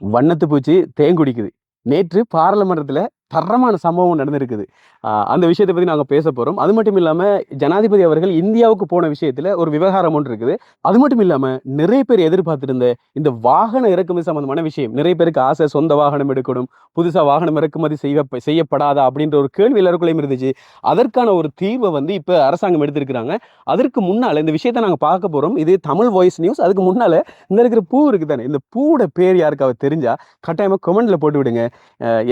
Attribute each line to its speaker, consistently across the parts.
Speaker 1: வண்ணத்து பூச்சி தேங்குடிக்குது நேற்று பாராளுமன்றத்தில் தரமான சம்பவம் நடந்திருக்குது. அந்த விஷயத்தை பற்றி நாங்கள் பேச போகிறோம் அது மட்டும் இல்லாமல் ஜனாதிபதி அவர்கள் இந்தியாவுக்கு போன விஷயத்தில் ஒரு விவகாரம் ஒன்று இருக்குது. அது மட்டும் இல்லாமல் நிறைய பேர் எதிர்பார்த்துருந்த இந்த வாகன இறக்குமதி சம்பந்தமான விஷயம். நிறைய பேருக்கு ஆசை சொந்த வாகனம் எடுக்கணும் புதுசாக வாகனம் இறக்குமதி செய்ய செய்யப்படாதா அப்படின்ற ஒரு கேள்வி எல்லாருக்குள்ளேயும் இருந்துச்சு. அதற்கான ஒரு தீர்வை வந்து இப்போ அரசாங்கம் எடுத்திருக்கிறாங்க. அதற்கு முன்னால் இந்த விஷயத்தை நாங்கள் பார்க்க போகிறோம் இது தமிழ் வாய்ஸ் நியூஸ். அதுக்கு முன்னால் இந்த இருக்கிற பூ இருக்குது தானே இந்த பூவோட பேர் யாருக்காவது தெரிஞ்சால் கட்டாயமாக கமெண்டில் போட்டு விடுங்க.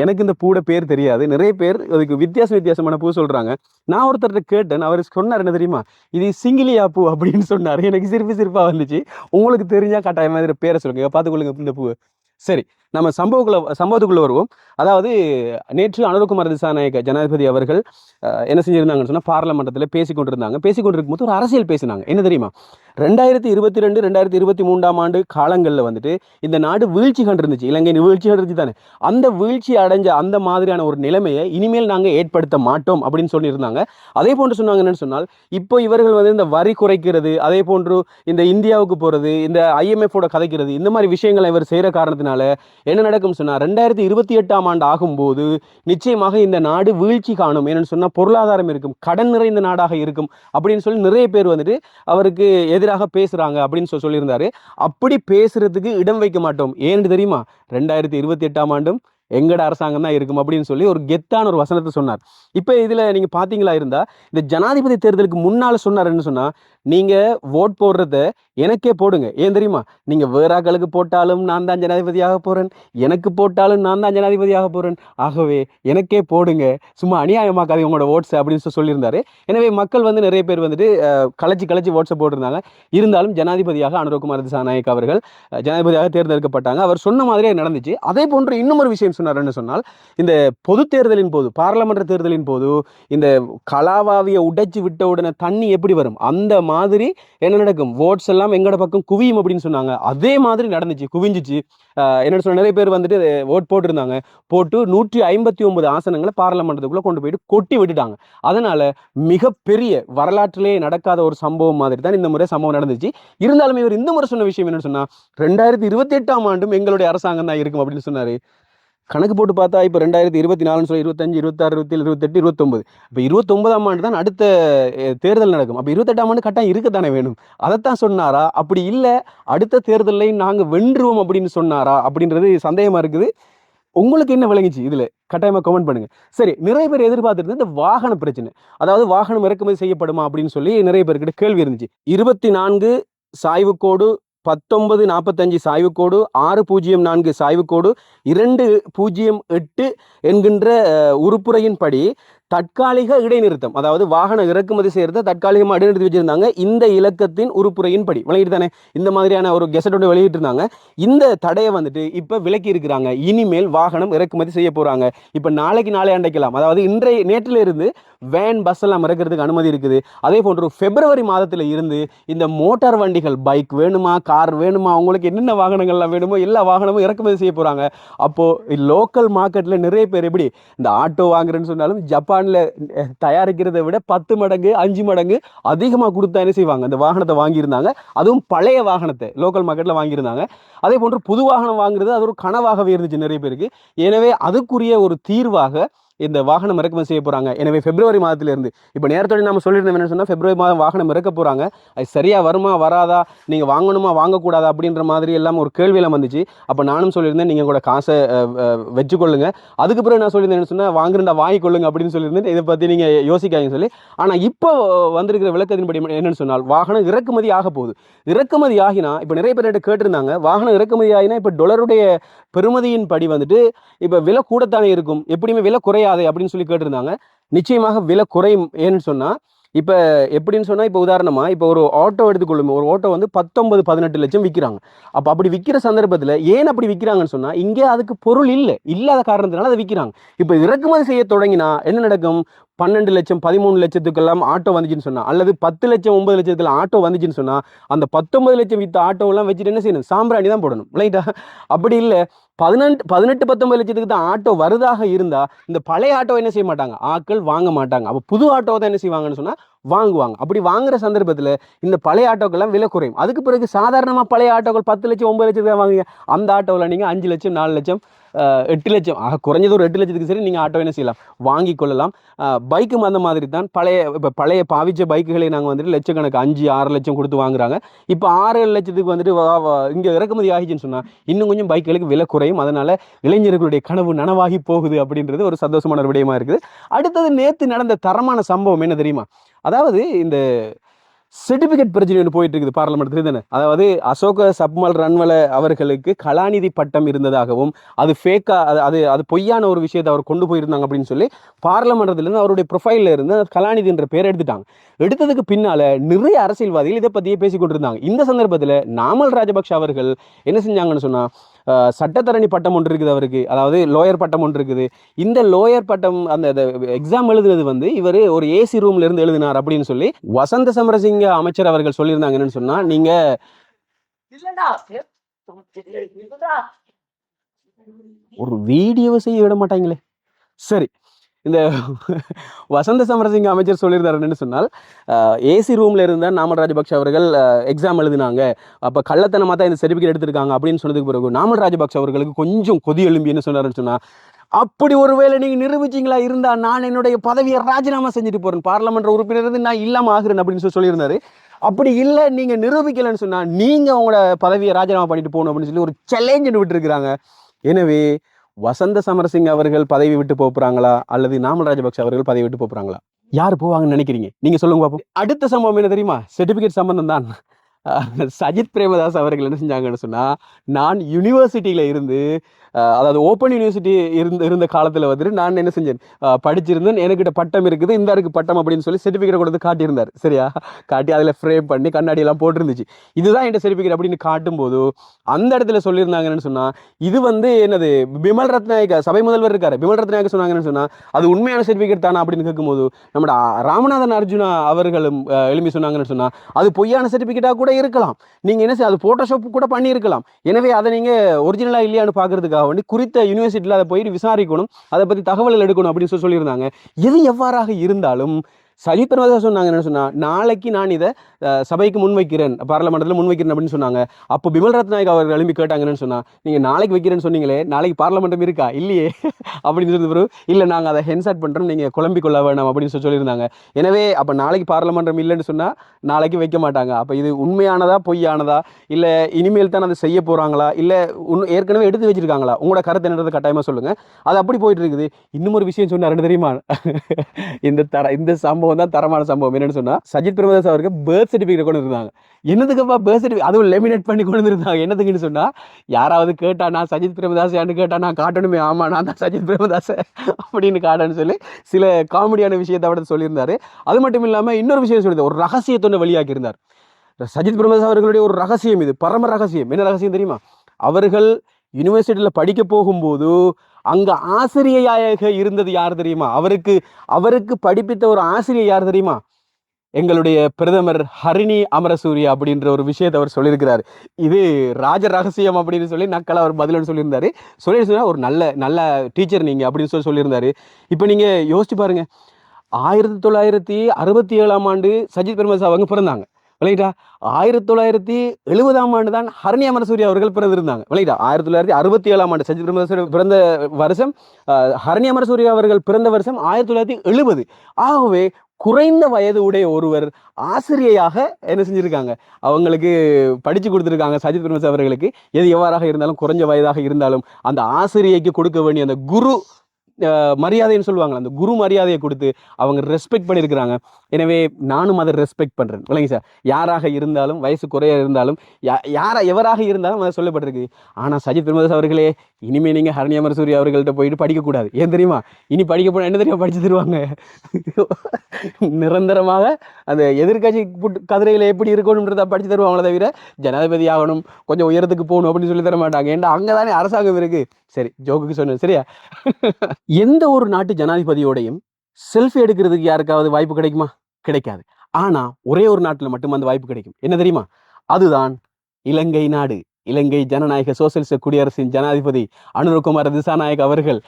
Speaker 1: எனக்கு இந்த பூவோட பேர் தெரியாது. நிறைய பேர் அதுக்கு வித்தியாச வித்தியாசமான பூ சொல்றாங்க. நான் ஒருத்தர்கிட்ட கேட்டேன். அவர் சொன்னார் என்ன தெரியுமா? இது சிங்கிலியா பூ அப்படின்னு சொன்னார். எனக்கு சிரிப்பு சிரிப்பா வந்துச்சு. உங்களுக்கு தெரிஞ்சால் கட்டாயமாதிரி பேரை சொல்லுங்க. பார்த்துக்கொள்ளுங்க இந்த பூ சரி. நம்ம சம்பவக்குள்ள சம்பவத்துக்குள்ளே வருவோம். அதாவது நேற்று அனுரகுமார் திசாநாயக்க ஜனாதிபதி அவர்கள் என்ன செஞ்சிருந்தாங்கன்னு சொன்னால் பார்லமெண்டத்தில் பேசிக்கொண்டிருந்தாங்க. பேசிக்கொண்டிருக்கும் போது ஒரு அரசியல் பேசினாங்க. என்ன தெரியுமா? ரெண்டாயிரத்தி இருபத்தி ரெண்டு ரெண்டாயிரத்தி இருபத்தி மூன்றாம் ஆண்டு காலங்களில் வந்துட்டு இந்த நாடு வீழ்ச்சி கண்டிருந்துச்சு. இலங்கை வீழ்ச்சி கண்டிருந்துச்சு தானே. அந்த வீழ்ச்சி அடைஞ்ச அந்த மாதிரியான ஒரு நிலைமையை இனிமேல் நாங்கள் ஏற்படுத்த மாட்டோம் அப்படின்னு சொல்லியிருந்தாங்க. அதே போன்று சொன்னாங்க என்னன்னு சொன்னால் இப்போ இவர்கள் வந்து இந்த வரி குறைக்கிறது அதே போன்று இந்த இந்தியாவுக்கு போகிறது இந்த ஐஎம்எஃபோட கதைக்கிறது இந்த மாதிரி விஷயங்களை இவர் செய்கிற காரணத்தினால என்ன நடக்கும் சொன்னால் ரெண்டாயிரத்தி இருபத்தி எட்டாம் ஆண்டு ஆகும்போது நிச்சயமாக இந்த நாடு வீழ்ச்சி காணும். ஏன்னு சொன்னால் பொருளாதாரம் இருக்கும் கடன் நிறைந்த நாடாக இருக்கும் அப்படின்னு சொல்லி நிறைய பேர் வந்துட்டு அவருக்கு எதிராக பேசுகிறாங்க அப்படின்னு சொல்லி சொல்லியிருந்தாரு. அப்படி பேசுறதுக்கு இடம் வைக்க மாட்டோம். ஏன்னு தெரியுமா? ரெண்டாயிரத்தி இருபத்தி எட்டாம் ஆண்டும் எங்கட அரசாங்கம் தான் இருக்கும் அப்படின்னு சொல்லி ஒரு கெத்தான ஒரு வசனத்தை சொன்னார். இப்போ இதில் நீங்கள் பார்த்தீங்களா இருந்தால் இந்த ஜனாதிபதி தேர்தலுக்கு முன்னால் சொன்னாருன்னு சொன்னால் நீங்கள் ஓட் போடுறத எனக்கே போடுங்க. ஏன் தெரியுமா? நீங்கள் வேற ஆக்களுக்கு போட்டாலும் நான் தான் ஜனாதிபதியாக போகிறேன் எனக்கு போட்டாலும் நான் தான் ஜனாதிபதியாக போகிறேன் ஆகவே எனக்கே போடுங்க. சும்மா அநியாயமாக்காது உங்களோட ஓட்ஸ் அப்படின்னு சொல்லி சொல்லியிருந்தாரு. எனவே மக்கள் வந்து நிறைய பேர் வந்துட்டு கலைச்சி கலைச்சி ஓட்ஸை போட்டிருந்தாங்க. இருந்தாலும் ஜனாதிபதியாக அனுரகுமார் திசாநாயக் அவர்கள் ஜனாதிபதியாக தேர்ந்தெடுக்கப்பட்டாங்க. அவர் சொன்ன மாதிரியே நடந்துச்சு. அதே போன்று இன்னொரு ஒரு விஷயம் சொன்னார்னு சொன்னால் இந்த பொது தேர்தலின் போது பாராளுமன்ற தேர்தலின் போது இந்த கலாவாவியை உடைச்சு விட்ட உடனே தண்ணி எப்படி வரும்? அந்த மாதிரி என்ன நடக்கும்? ஓட்ஸ் எல்லாம் எங்களோட பக்கம் குவியும் அப்படின்னு சொன்னாங்க. அதே மாதிரி நடந்துச்சு. குவிஞ்சிச்சு. என்ன சொன்ன நிறைய பேர் வந்துட்டு ஓட் போட்டிருந்தாங்க. போட்டு நூற்றி ஐம்பத்தி ஒன்பது ஆசனங்களை பாராளுமன்றத்துக்குள்ள கொண்டு போயிட்டு கொட்டி விட்டுட்டாங்க. அதனால மிகப்பெரிய வரலாற்றிலே நடக்காத ஒரு சம்பவம் மாதிரி தான் இந்த முறை சம்பவம் நடந்துச்சு. இருந்தாலும் இவர் இந்த முறை சொன்ன விஷயம் என்னன்னு சொன்னால் ரெண்டாயிரத்தி இருபத்தி எட்டாம் ஆண்டும் எங்களுடைய அரசாங்கம் தான் இருக்கும் அப்படின்னு சொன்னார். கணக்கு போட்டு பார்த்தா இப்போ ரெண்டாயிரத்தி இருபத்தி நாலுன்னு சொல்லி இருபத்தஞ்சு இருபத்தாறு இருபத்தி இருபத்தெட்டு இருபத்தொம்பது. இப்போ இருபத்தொம்பதாம் ஆண்டு தான் அடுத்த தேர்தல் நடக்கும். அப்போ இருபத்தெட்டாம் ஆண்டு கட்டாயம் இருக்கத்தானே வேணும்? அதைத்தான் சொன்னாரா? அப்படி இல்லை. அடுத்த தேர்தலையும் நாங்கள் வென்றுவோம் அப்படின்னு சொன்னாரா? அப்படின்றது சந்தேகமாக இருக்குது. உங்களுக்கு என்ன விளங்குச்சு இதில்? கட்டாயமாக கமெண்ட் பண்ணுங்கள் சரி நிறைய பேர் எதிர்பார்த்துருந்தது இந்த வாகன பிரச்சனை. அதாவது வாகனம் இறக்குமதி செய்யப்படுமா அப்படின்னு சொல்லி நிறைய பேர்கிட்ட கேள்வி இருந்துச்சு. இருபத்தி நான்கு சாய்வுக்கோடு பத்தொன்பது நாற்பத்தஞ்சு சாய்வுக்கோடு ஆறு பூஜ்ஜியம் நான்கு சாய்வுக்கோடு இரண்டு பூஜ்ஜியம் எட்டு என்கின்ற அஹ், தற்காலிக இடைநிறுத்தம் அதாவது வாகன இறக்குமதி செய்கிறத தற்காலிகமாக இடைநிறுத்தி வச்சுருந்தாங்க. இந்த இலக்கத்தின் உருப்புரையின்படி விளங்கிட்டு தானே? இந்த மாதிரியான ஒரு கெசட்டோட வெளியிட்டிருந்தாங்க. இந்த தடையை வந்துட்டு இப்போ விலக்கி இருக்கிறாங்க. இனிமேல் வாகனம் இறக்குமதி செய்ய போகிறாங்க இப்போ நாளைக்கு நாளை அண்டைக்கலாம் அதாவது இன்றைய நேற்றிலிருந்து வேன் பஸ் எல்லாம் இறக்கிறதுக்கு அனுமதி இருக்குது. அதே போன்று பிப்ரவரி மாதத்தில் இருந்து இந்த மோட்டார் வண்டிகள் பைக் வேணுமா கார் வேணுமா அவங்களுக்கு என்னென்ன வாகனங்கள்லாம் வேணுமோ எல்லா வாகனமும் இறக்குமதி செய்ய போகிறாங்க அப்போது லோக்கல் மார்க்கெட்டில் நிறைய பேர் எப்படி இந்த ஆட்டோ வாங்குறேன்னு சொன்னாலும் ஜப்பான் ஜப்பானில் தயாரிக்கிறதை விட பத்து மடங்கு அஞ்சு மடங்கு அதிகமாக கொடுத்தா என்ன செய்வாங்க? அந்த வாகனத்தை வாங்கியிருந்தாங்க. அதுவும் பழைய வாகனத்தை லோக்கல் மார்க்கெட்ல வாங்கியிருந்தாங்க. அதே போன்று புது வாகனம் வாங்குறது அது ஒரு கனவாகவே இருந்துச்சு நிறைய பேருக்கு. எனவே அதுக்குரிய ஒரு தீர்வாக இந்த வாகனம் இறக்குமதி செய்ய போகிறாங்க எனவே பிப்ரவரி மாதத்திலிருந்து இப்போ நேரத்தோட நம்ம சொல்லியிருந்தோம் என்ன சொன்னால் பிப்ரவரி மாதம் வாகனம் இறக்க போகிறாங்க அது சரியாக வருமா வராதா நீங்கள் வாங்கணுமா வாங்கக்கூடாதா அப்படின்ற மாதிரி எல்லாம் ஒரு கேள்வியெல்லாம் வந்துச்சு. அப்போ நானும் சொல்லியிருந்தேன் நீங்கள் கூட காசை அஹ், அஹ், வச்சுக்கொள்ளுங்க. அதுக்கு பிறகு நான் சொல்லியிருந்தேன் என்ன சொன்னா வாங்குறா வாங்கிக்கொள்ளுங்க அப்படின்னு சொல்லியிருந்தேன். இதை பற்றி நீங்கள் யோசிக்காதீங்க சொல்லி. ஆனால் இப்போ வந்திருக்கிற விளக்கத்தின்படி என்னென்னு சொன்னால் வாகனம் இறக்குமதி ஆக போகுது. இறக்குமதி ஆகினா இப்போ நிறைய பேர் கேட்டிருந்தாங்க வாகனம் இறக்குமதி ஆகினா இப்போ டொலருடைய பெறுமதியின் படி வந்துட்டு இப்போ விலை கூடத்தானே இருக்கும். எப்படியுமே விலை குறையாது அப்படின்னு சொல்லி கேட்டிருந்தாங்க. நிச்சயமாக விலை குறையும். ஏன்னு சொன்னா இப்போ எப்படின்னு சொன்னா இப்போ உதாரணமா இப்போ ஒரு ஆட்டோ எடுத்துக்கொள்ளும் ஒரு ஆட்டோ வந்து பத்தொன்பது பதினெட்டு லட்சம் விற்கிறாங்க அப்போ அப்படி விற்கிற சந்தர்ப்பத்தில் ஏன் அப்படி விற்கிறாங்கன்னு சொன்னா இங்கே அதுக்கு பொருள் இல்லை. இல்லாத காரணத்தினால அதை விற்கிறாங்க இப்போ இறக்குமதி செய்ய தொடங்கினா என்ன நடக்கும்? பன்னெண்டு லட்சம் பதிமூணு லட்சத்துக்கெல்லாம் ஆட்டோ வந்துச்சுன்னு சொன்னால் அல்லது பத்து லட்சம் ஒன்பது லட்சத்துக்கெல்லாம் ஆட்டோ வந்துச்சுன்னு சொன்னால் அந்த பத்தொன்பது லட்சம் வித்த ஆட்டோவெல்லாம் வச்சுட்டு என்ன செய்யணும்? சாம்பிராணி தான் போடணும் ரைட்டா அப்படி இல்லை பதினெட்டு பதினெட்டு பத்தொன்பது லட்சத்துக்கு தான் ஆட்டோ வருதாக இருந்தால் இந்த பழைய ஆட்டோ என்ன செய்ய மாட்டாங்க? ஆட்கள் வாங்க மாட்டாங்க. அப்போ புது ஆட்டோ தான் என்ன செய்வாங்கன்னு சொன்னால் வாங்குவாங்க. அப்படி வாங்குற சந்தர்ப்பத்தில் இந்த பழைய ஆட்டோக்கெல்லாம் விலை குறையும். அதுக்கு பிறகு சாதாரணமாக பழைய ஆட்டோக்கள் பத்து லட்சம் ஒம்பது லட்சம் ரூபாய் வாங்குங்க அந்த ஆட்டோவில் நீங்கள் அஞ்சு லட்சம் நாலு லட்சம் எட்டு லட்சம் ஆக குறைஞ்சது ஒரு எட்டு லட்சத்துக்கு சரி நீங்கள் ஆட்டோ என்ன செய்யலாம்? வாங்கி கொள்ளலாம். பைக்கும் அந்த மாதிரி தான். பழைய இப்போ பழைய பாவிச்ச பைக்குகளை நாங்கள் வந்துட்டு லட்சக்கணக்கு அஞ்சு ஆறு லட்சம் கொடுத்து வாங்குறாங்க. இப்போ ஆறு ஏழு லட்சத்துக்கு வந்துட்டு இங்கே இறக்குமதி ஆகிச்சுன்னு சொன்னால் இன்னும் கொஞ்சம் பைக்குகளுக்கு விலை குறையும். அதனால் இளைஞர்களுடைய கனவு நனவாகி போகுது அப்படின்றது ஒரு சந்தோஷமான ஒரு விடயமா இருக்குது. அடுத்தது நேற்று நடந்த தரமான சம்பவம் என்ன தெரியுமா? அதாவது இந்த சர்டிஃபிகேட் பிரச்சனை ஒன்று போயிட்டு இருக்குது பார்லமெண்ட் தானே அதாவது அசோக சப்மல் ரன்வல அவர்களுக்கு கலாநிதி பட்டம் இருந்ததாகவும் அது ஃபேக்கா அது அது அது பொய்யான ஒரு விஷயத்தை அவர் கொண்டு போயிருந்தாங்க அப்படின்னு சொல்லி பார்லமெண்டத்துலேருந்து அவருடைய ப்ரொஃபைலில் இருந்து அந்த கலாநிதி என்ற பேர் எடுத்துட்டாங்க. எடுத்ததுக்கு பின்னால் நிறைய அரசியல்வாதிகள் இதை பற்றியே பேசிக்கொண்டிருந்தாங்க இந்த சந்தர்ப்பத்தில் நாமல் ராஜபக்ஷ அவர்கள் என்ன செஞ்சாங்கன்னு சொன்னால் சட்டத்தரணி பட்டம் ஒன்று இருக்குது அவருக்கு. அதாவது லோயர் பட்டம் ஒன்று இருக்குது. இந்த லோயர் பட்டம் அந்த எக்ஸாம் எழுதுனது வந்து இவர் ஒரு ஏசி ரூம்ல இருந்து எழுதினார் அப்படின்னு சொல்லி வசந்த சமரசிங்க அமைச்சர் அவர்கள் சொல்லியிருந்தாங்க என்னன்னு சொன்னா நீங்க ஒரு வீடியோவை செய்ய விட மாட்டாங்களே. சரி. இந்த வசந்த சமரசிங்க அமைச்சர் சொல்லியிருந்தார் என்னன்னு சொன்னால் ஏசி ரூமில் இருந்தால் நாமல் ராஜபக்ஷ அவர்கள் எக்ஸாம் எழுதினாங்க. அப்போ கள்ளத்தனமாக தான் இந்த சர்டிஃபிகேட் எடுத்திருக்காங்க அப்படின்னு சொன்னதுக்கு பிறகு நாமல் ராஜபக்ஷ அவர்களுக்கு கொஞ்சம் கொதி எழும்பி என்ன சொன்னால் சொன்னா அப்படி ஒருவேளை நீங்கள் நிரூபிச்சீங்களா? இருந்தால் நான் என்னுடைய பதவியை ராஜினாமா செஞ்சுட்டு போகிறேன் பார்லமெண்ட் உறுப்பினர் இருந்து நான் இல்லாமல் ஆகிறேன் அப்படின்னு சொல்லி சொல்லியிருந்தாரு. அப்படி இல்லை நீங்கள் நிரூபிக்கலைன்னு சொன்னால் நீங்கள் உங்களோட பதவியை ராஜினாமா பண்ணிட்டு போகணும் அப்படின்னு சொல்லி ஒரு சேலஞ்சு விட்டுருக்காங்க எனவே வசந்த சமரசிங் அவர்கள் பதவி விட்டு போறாங்களா? அல்லது நாமல் ராஜபக்ஷ அவர்கள் பதவி விட்டு போறாங்களா? யார் போவாங்கன்னு நினைக்கிறீங்க? நீங்க சொல்லுங்க பாப்போம். அடுத்த சம்பவம் என்ன தெரியுமா? சர்டிபிகேட் சம்பந்தம் தான். சஜித் பிரேமதாஸ் அவர்கள் என்ன செஞ்சாங்கன்னு சொன்னா நான் யூனிவர்சிட்டியில இருந்து அதாவது ஓப்பன் யூனிவர்சிட்டி இருந்த இருந்த காலத்தில் வந்துட்டு நான் என்ன செஞ்சேன்? படிச்சிருந்தேன். எனக்கிட்ட பட்டம் இருக்குது. இந்த இருக்கு பட்டம் அப்படின்னு சொல்லி சர்டிஃபிகேட் கொடுத்து காட்டியிருந்தார். சரியா? காட்டி அதில் ஃப்ரேம் பண்ணி கண்ணாடியெல்லாம் போட்டிருந்துச்சு. இதுதான் என் சர்டிஃபிகேட் அப்படின்னு காட்டும்போது அந்த இடத்துல சொல்லியிருந்தாங்கன்னு சொன்னால் இது வந்து என்னது? பிமல் ரத்நாயக சபை முதல்வர் இருக்கார். பிமல் ரத்நாயக சொன்னாங்கன்னு சொன்னால் அது உண்மையான சர்டிஃபிகேட் தானா அப்படின்னு கேட்கும்போது நம்மட ராமநாதன் அர்ஜுனா அவர்களும் எழுப்பி சொன்னாங்கன்னு சொன்னால் அது பொய்யான சர்டிஃபிகேட்டாக கூட இருக்கலாம். நீங்கள் என்ன அது ஃபோட்டோஷாப் கூட பண்ணியிருக்கலாம். எனவே அதை நீங்கள் ஒரிஜினலாக இல்லையான்னு பார்க்கறதுக்காக வந்து குறித்த யூனிவர்சிட்டியில் அதை போயிட்டு விசாரிக்கணும் அதை பற்றி தகவல்கள் எடுக்கணும் அப்படின்னு சொல்லி சொல்லியிருந்தாங்க. எது எவ்வாறாக இருந்தாலும் சஜித் பிரமதாஸ் சொன்னாங்க என்ன சொன்னா நாளைக்கு நான் இதை சபைக்கு முன்வைக்கிறேன் பாராளுமன்றத்தில் முன்வைக்கிறேன் அப்படின்னு சொன்னாங்க. அப்போ பிமல் ரத்நாயக் அவர்கள் எழுப்பி கேட்டாங்கன்னு சொன்னா நீங்க நாளைக்கு வைக்கிறேன்னு சொன்னீங்களே நாளைக்கு பாராளுமன்றம் இருக்கா? இல்லையே. அப்படின்னு சொல்லி பிறகு இல்லை நாங்கள் அதை ஹென்சாட் பண்றோம் நீங்க குழம்பிக் கொள்ள வேணாம் அப்படின்னு சொல்லி சொல்லியிருந்தாங்க. எனவே அப்போ நாளைக்கு பாராளுமன்றம் இல்லைன்னு சொன்னா நாளைக்கு வைக்க மாட்டாங்க. அப்போ இது உண்மையானதா பொய்யானதா? இல்லை இனிமேல் தான் அதை செய்ய போறாங்களா? இல்லை உன் ஏற்கனவே எடுத்து வச்சிருக்காங்களா? உங்களோட கருத்து என்னன்றதை கட்டாயமா சொல்லுங்க. அது அப்படி போயிட்டு இருக்குது. இன்னும் ஒரு விஷயம் சொன்னார் தெரியுமா? இந்த தர இந்த சம்பவம் தான் தரமான சம்பவம். என்னன்னு சொன்னா சஜித் பிரமதாஸ் அவருக்கு பேர்த் சர்டிஃபிகேட் கொண்டு இருந்தாங்க என்னதுக்குப்பா பேர்த் சர்டிஃபிகேட் அதுவும் லெமினேட் பண்ணி கொண்டு இருந்தாங்க என்னதுக்குன்னு சொன்னா யாராவது கேட்டா நான் சஜித் பிரமதாஸ் யான்னு கேட்டா நான் காட்டணுமே. ஆமா நான் தான் சஜித் பிரமதாஸ் அப்படின்னு காட்டணும்னு சொல்லி சில காமெடியான விஷயத்தை அவர் சொல்லியிருந்தாரு. அது மட்டும் இல்லாம இன்னொரு விஷயம் சொல்லியிருந்தார். ஒரு ரகசியத்தை வெளியாக்கியிருந்தார். இருந்தார் சஜித் பிரமதாஸ் அவர்களுடைய ஒரு ரகசியம் இது. பரம ரகசியம். என்ன ரகசியம் தெரியுமா? அவர்கள் யூனிவர்சிட்டியில் படிக்க போகும்போது அங்க ஆசிரியையாக இருந்தது யார் தெரியுமா? அவருக்கு அவருக்கு படிப்பித்த ஒரு ஆசிரியர் யார் தெரியுமா? எங்களுடைய பிரதமர் ஹரிணி அமரசூரியா அப்படின்ற ஒரு விஷயத்தை அவர் சொல்லியிருக்கிறார். இது ராஜ ரகசியம் அப்படின்னு சொல்லி நக்கல் அவர் பதிலன்னு சொல்லியிருந்தாரு. சொல்லி ஒரு நல்ல நல்ல டீச்சர் நீங்க அப்படின்னு சொல்லி சொல்லியிருந்தாரு. இப்போ நீங்க யோசிச்சு பாருங்க. ஆயிரத்தி தொள்ளாயிரத்தி அறுபத்தி ஏழாம் ஆண்டு சஜித் பிரமதாஸ் அவங்க பிறந்தாங்க. விளையிட்டா ஆயிரத்தி தொள்ளாயிரத்தி எழுபதாம் ஆண்டு தான் ஹரணி அமரசூரி அவர்கள் பிறந்திருந்தாங்க. விளையிட்டா ஆயிரத்தி தொள்ளாயிரத்தி அறுபத்தி ஏழாம் ஆண்டு சஜித் பிரமதாஸ் பிறந்த வருஷம் அஹ், ஹரணி அமரசூரி அவர்கள் பிறந்த வருஷம் ஆயிரத்தி தொள்ளாயிரத்தி எழுபது. ஆகவே குறைந்த வயது உடைய ஒருவர் ஆசிரியையாக என்ன செஞ்சுருக்காங்க? அவங்களுக்கு படித்து கொடுத்துருக்காங்க சஜித் பிரமதாஸ் அவர்களுக்கு. எது எவ்வாறாக இருந்தாலும் குறைஞ்ச வயதாக இருந்தாலும் அந்த ஆசிரியைக்கு கொடுக்க வேண்டிய அந்த குரு மரியாதைன்னு சொல்லுவாங்க அந்த குரு மரியாதையை கொடுத்து அவங்க ரெஸ்பெக்ட் பண்ணியிருக்கிறாங்க. எனவே நானும் அதை ரெஸ்பெக்ட் பண்ணுறேன் இல்லைங்க சார் யாராக இருந்தாலும் வயசு குறைய இருந்தாலும் யா யாரா எவராக இருந்தாலும் அதை சொல்லப்பட்டிருக்கு. ஆனால் சஜித் பிரமதாஸ் அவர்களே இனிமேல் நீங்கள் ஹரணியமர் சூரிய அவர்கள்ட்ட போயிட்டு படிக்கக்கூடாது. ஏன் தெரியுமா? இனி படிக்க போனால் என்ன தெரியுமா படிச்சு தருவாங்க? நிரந்தரமாக அந்த எதிர்க்கட்சி கதிரையில் எப்படி இருக்கணுன்றதை படித்து தருவாங்களே தவிர ஜனாதிபதி ஆகணும் கொஞ்சம் உயரத்துக்கு போகணும் அப்படின்னு சொல்லி தர மாட்டாங்க. ஏன்டா அங்கே தானே அரசாங்கம் இருக்குது சரி ஜோக்குக்கு சொன்னேன். சரியா? எந்த ஒரு நாட்டு ஜனாதிபதியோடையும் செல்ஃபி எடுக்கிறதுக்கு யாருக்காவது வாய்ப்பு கிடைக்குமா? கிடைக்காது. ஆனால் ஒரே ஒரு நாட்டில் மட்டும் அந்த வாய்ப்பு கிடைக்கும். என்ன தெரியுமா? அதுதான் இலங்கை நாடு. இலங்கை ஜனநாயக சோசியலிச குடியரசின் ஜனாதிபதி அனுரகுமார் திசாநாயக் அவர்கள்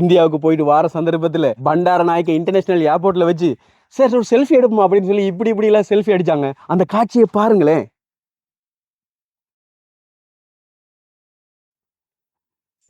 Speaker 1: இந்தியாவுக்கு போயிட்டு வார சந்தர்ப்பத்தில் பண்டார நாயக்க இன்டர்நேஷனல் ஏர்போர்ட்டில் வச்சு சார் ஒரு செல்ஃபி எடுப்போம்? அப்படின்னு சொல்லி இப்படி இப்படி எல்லாம் செல்ஃபி அடித்தாங்க அந்த காட்சியை பாருங்களேன்.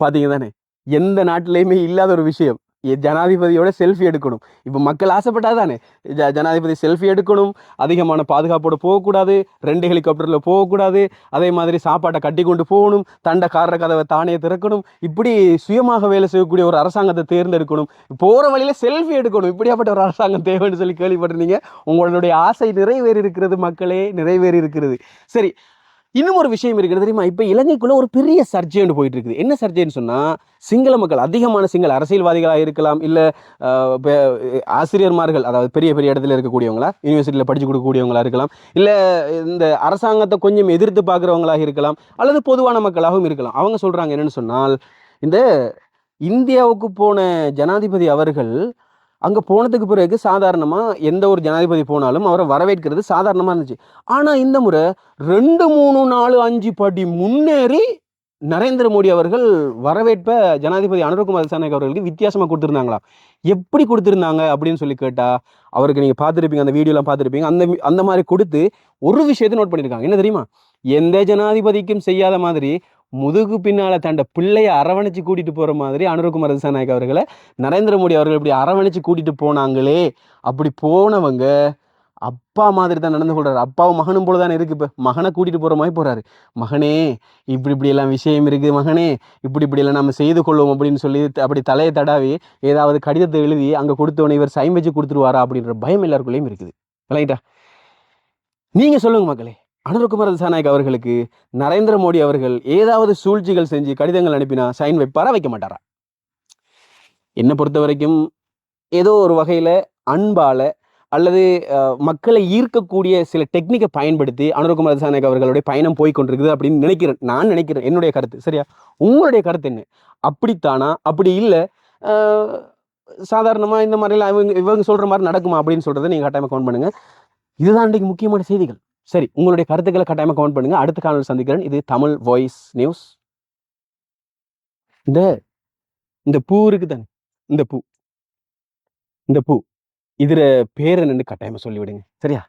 Speaker 1: பார்த்தீங்க தானே எந்த நாட்டிலையுமே இல்லாத ஒரு விஷயம். ஜனாதிபதியோட செல்ஃபி எடுக்கணும். இப்போ மக்கள் ஆசைப்பட்டாதானே? ஜ ஜனாதிபதி செல்ஃபி எடுக்கணும் அதிகமான பாதுகாப்போட போகக்கூடாது ரெண்டு ஹெலிகாப்டரில் போகக்கூடாது அதே மாதிரி சாப்பாட்டை கட்டி கொண்டு போகணும் தண்டை கார கதவை தானே திறக்கணும் இப்படி சுயமாக வேலை செய்யக்கூடிய ஒரு அரசாங்கத்தை தேர்ந்தெடுக்கணும். போகிற வழியில் செல்ஃபி எடுக்கணும். இப்படியாப்பட்ட ஒரு அரசாங்கம் தேவைன்னு சொல்லி கேள்விப்பட்டிருந்தீங்க. உங்களுடைய ஆசை நிறைவேறி இருக்கிறது மக்களே நிறைவேறி இருக்கிறது சரி இன்னும் ஒரு விஷயம் இருக்குது தெரியுமா? இப்போ இலங்கைக்குள்ளே ஒரு பெரிய சர்ச்சை ஒன்று போயிட்டு இருக்குது என்ன சர்ச்சைன்னு சொன்னால் சிங்கள மக்கள் அதிகமான சிங்கள அரசியல்வாதிகளாக இருக்கலாம் இல்லை ஆசிரியர்மார்கள் அதாவது பெரிய பெரிய இடத்துல இருக்கக்கூடியவங்களா யூனிவர்சிட்டியில் படித்து கொடுக்கக்கூடியவங்களா இருக்கலாம் இல்லை இந்த அரசாங்கத்தை கொஞ்சம் எதிர்த்து பார்க்குறவங்களாக இருக்கலாம் அல்லது பொதுவான மக்களாகவும் இருக்கலாம். அவங்க சொல்கிறாங்க என்னென்னு சொன்னால் இந்த இந்தியாவுக்கு போன ஜனாதிபதி அவர்கள் அங்கே போனதுக்கு பிறகு சாதாரணமாக எந்த ஒரு ஜனாதிபதி போனாலும் அவரை வரவேற்கிறது சாதாரணமாக இருந்துச்சு. ஆனால் இந்த முறை ரெண்டு மூணு நாலு அஞ்சு படி முன்னேறி நரேந்திர மோடி அவர்கள் வரவேற்பை ஜனாதிபதி அனுரகுமார் சானக் அவர்களுக்கு வித்தியாசமாக கொடுத்துருந்தாங்களா எப்படி கொடுத்துருந்தாங்க அப்படின்னு சொல்லி கேட்டால் அவருக்கு நீங்கள் பார்த்துருப்பீங்க அந்த வீடியோலாம் பார்த்துருப்பீங்க அந்த அந்த மாதிரி கொடுத்து ஒரு விஷயத்தை நோட் பண்ணியிருக்காங்க. என்ன தெரியுமா? எந்த ஜனாதிபதிக்கும் செய்யாத மாதிரி முதுகு பின்னால் தண்ட பிள்ளையை அரவணைச்சு கூட்டிகிட்டு போகிற மாதிரி அனுரகுமார் திசாநாயக் அவர்களை நரேந்திர மோடி அவர்கள் இப்படி அரவணைச்சு கூட்டிகிட்டு போனாங்களே அப்படி போனவங்க அப்பா மாதிரி தான் நடந்து கொள்றாரு. அப்பாவும் மகனும் போல தானே இருக்குது இப்போ. மகனை கூட்டிகிட்டு போகிற மாதிரி போகிறாரு மகனே இப்படி இப்படி எல்லாம் விஷயம் இருக்குது மகனே இப்படி இப்படி எல்லாம் நம்ம செய்து கொள்வோம் அப்படின்னு சொல்லி அப்படி தலையை தடாவி ஏதாவது கடிதத்தை எழுதி அங்கே கொடுத்தவனே இவர் சைன் வச்சு கொடுத்துருவாரா அப்படின்ற பயம் எல்லாருக்குள்ளேயும் இருக்குது. ரைட்டா நீங்கள் சொல்லுங்கள் மக்களே. அனுரகுமார் திசாநாயக் அவர்களுக்கு நரேந்திர மோடி அவர்கள் ஏதாவது சூழ்ச்சிகள் செஞ்சு கடிதங்கள் அனுப்பினா சைன் வைப்பாரா வைக்க மாட்டாரா? என்னை பொறுத்த வரைக்கும் ஏதோ ஒரு வகையில் அன்பால அல்லது மக்களை ஈர்க்கக்கூடிய சில டெக்னிக்கை பயன்படுத்தி அனுரகுமார் திசாநாயக் அவர்களுடைய பயணம் போய் கொண்டிருக்குது அப்படின்னு நினைக்கிறேன். நான் நினைக்கிறேன். என்னுடைய கருத்து. சரியா? உங்களுடைய கருத்து என்ன? அப்படித்தானா? அப்படி இல்லை சாதாரணமாக இந்த மாதிரிலாம் இவங்க இவங்க சொல்கிற மாதிரி நடக்குமா அப்படின்னு சொல்கிறத நீங்கள் கட்டாயமாக கவுண்ட் பண்ணுங்கள் இதுதான் இன்றைக்கு முக்கியமான செய்திகள். சரி உங்களுடைய கருத்துக்களை கட்டாயமாக கமெண்ட் பண்ணுங்க. அடுத்த காணொலி சந்திக்கிறேன். இது தமிழ் வாய்ஸ் நியூஸ் இந்த இந்த பூ இருக்கு தானே? இந்த பூ. இந்த பூ. இதுல பேர் என்னன்னு கட்டாயமா சொல்லிவிடுங்க. சரியா?